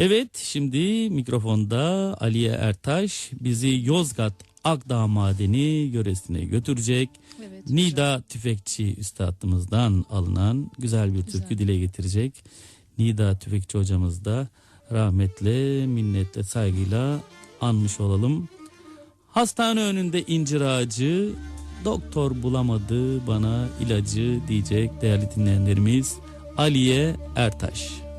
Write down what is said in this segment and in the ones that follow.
Evet şimdi mikrofonda Aliye Ertaş bizi Yozgat Akdağ Madeni yöresine götürecek. Evet, Nida Tüfekçi üstadımızdan alınan güzel bir türkü Güzel. dile getirecek. Nida Tüfekçi hocamız da rahmetle, minnetle, saygıyla anmış olalım. Hastane önünde incir ağacı, doktor bulamadı bana ilacı diyecek değerli dinleyenlerimiz Aliye Ertaş.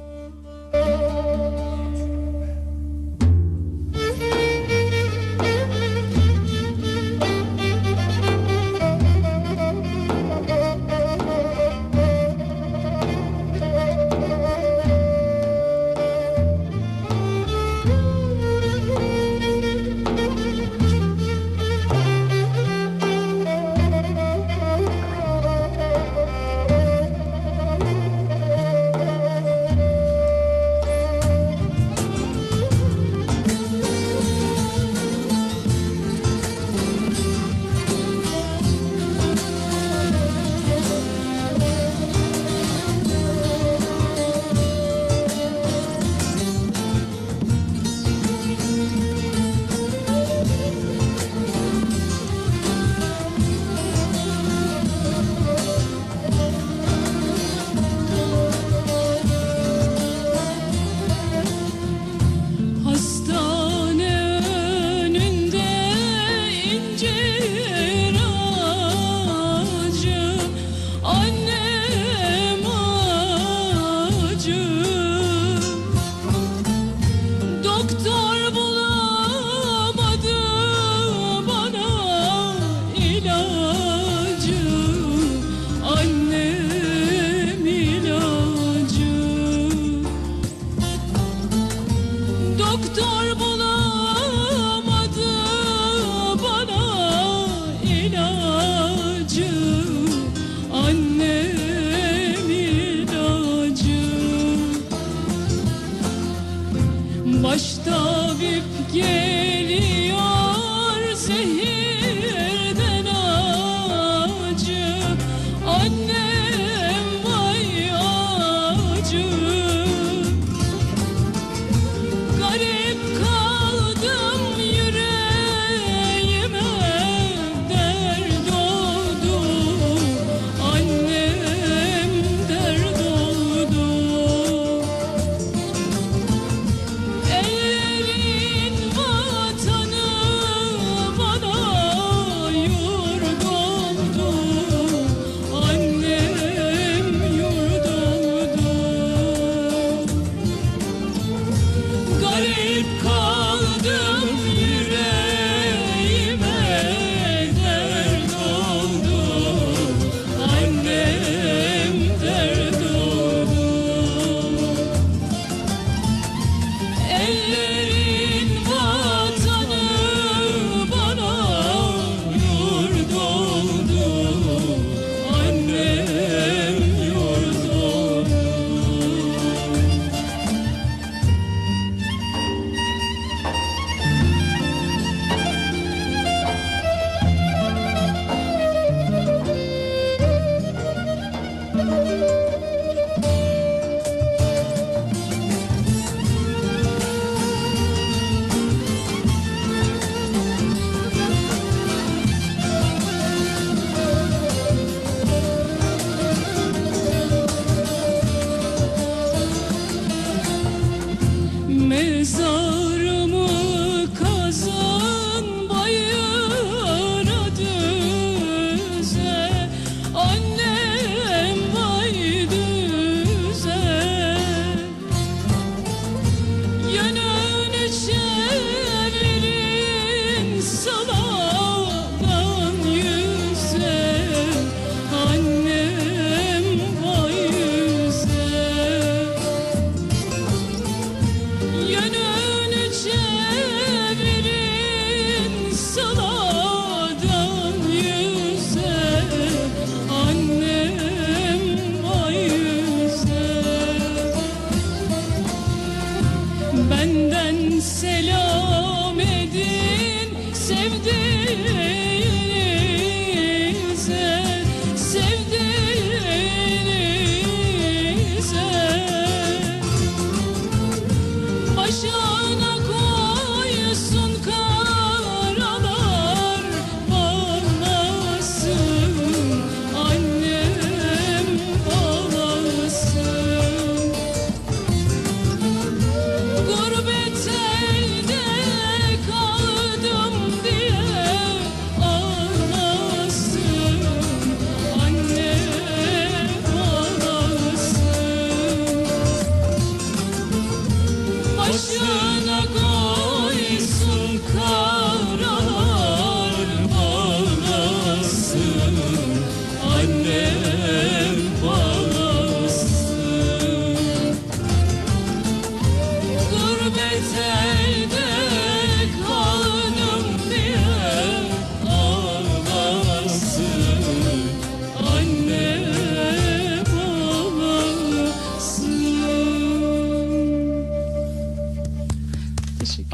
Edin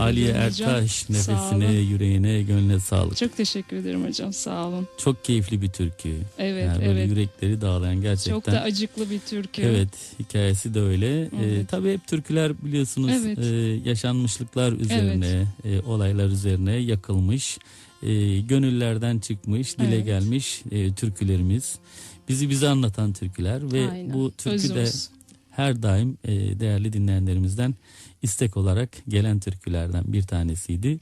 Aliye. Ertaş nefesine, yüreğine, gönlüne sağlık. Çok teşekkür ederim hocam sağ olun. Çok keyifli bir türkü. Evet yani böyle evet. yürekleri dağlayan gerçekten. Çok da acıklı bir türkü. Evet, hikayesi de öyle. Ee, Evet. tabii hep türküler biliyorsunuz Evet. e, yaşanmışlıklar üzerine, e, olaylar üzerine yakılmış, e, gönüllerden çıkmış, dile Evet. gelmiş e, türkülerimiz. Bizi bize anlatan türküler ve Aynen. bu türkü de Özümüz. Her daim e, değerli dinleyenlerimizden istek olarak gelen türkülerden bir tanesiydi.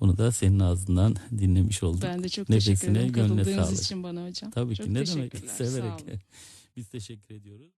Bunu da senin ağzından dinlemiş olduk. Ben de çok Nefesine, teşekkür ederim katıldığınız sağlık. için bana hocam. Tabii çok ki ne demek severek. Biz teşekkür ediyoruz.